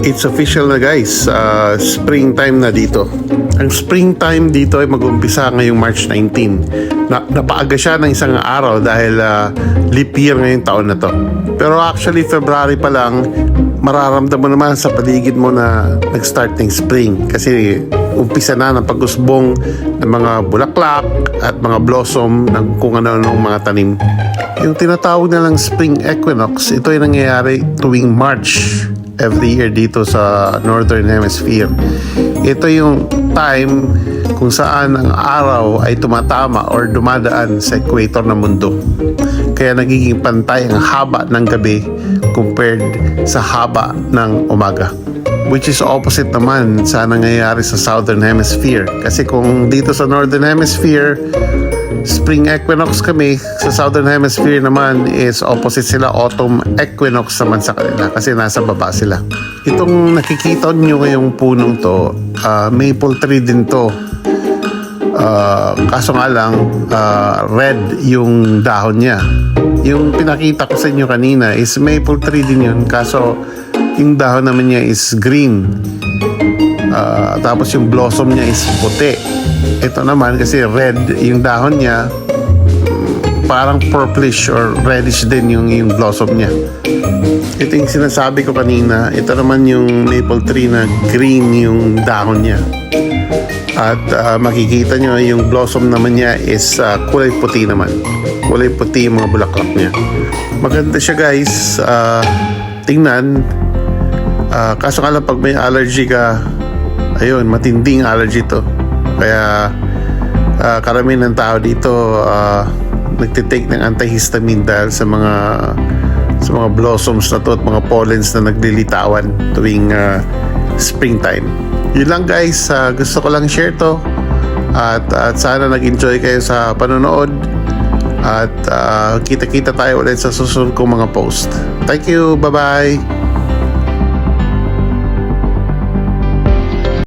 It's official na guys, uh, springtime na dito. Ang springtime dito ay mag-umpisa ngayong March 19. Na, napaaga siya ng isang araw dahil uh, leap year ngayong taon na to. Pero actually February pa lang, mararamdaman mo naman sa paligid mo na nag-start ng spring. Kasi umpisa na ng pag-usbong ng mga bulaklak at mga blossom ng kung ano-anong mga tanim. Yung tinatawag na lang spring equinox, ito ay nangyayari tuwing March every year dito sa Northern Hemisphere. Ito yung time kung saan ang araw ay tumatama or dumadaan sa equator ng mundo. Kaya nagiging pantay ang haba ng gabi compared sa haba ng umaga. Which is opposite naman sa nangyayari sa Southern Hemisphere. Kasi kung dito sa Northern Hemisphere, spring equinox kami. Sa southern hemisphere naman is opposite sila autumn equinox naman sa kanila kasi nasa baba sila. Itong nakikita nyo ngayong punong to ah, maple tree din to. Ah, kaso nga lang ah, red yung dahon niya. Yung pinakita ko sa inyo kanina is maple tree din yun. Kaso yung dahon naman niya is green. Ah, tapos yung blossom niya is puti. Ito naman kasi red yung dahon niya parang purplish or reddish din yung, yung blossom niya. Ito yung sinasabi ko kanina. Ito naman yung maple tree na green yung dahon niya. At ah, makikita nyo yung blossom naman niya is ah, kulay puti naman. Kulay puti yung mga bulaklak niya. Maganda siya guys. Ah, tingnan. Ah, kaso nga lang pag may allergy ka, ayun, matinding allergy to. Kaya ah, karamihan ng tao dito ah, nagtitake ng antihistamine dahil sa mga sa mga blossoms na to at mga pollens na naglilitawan tuwing ah, springtime. Yun lang guys, ah, gusto ko lang share to at, at sana nag-enjoy kayo sa panonood at ah, kita-kita tayo ulit sa susunod kong mga post. Thank you, bye-bye!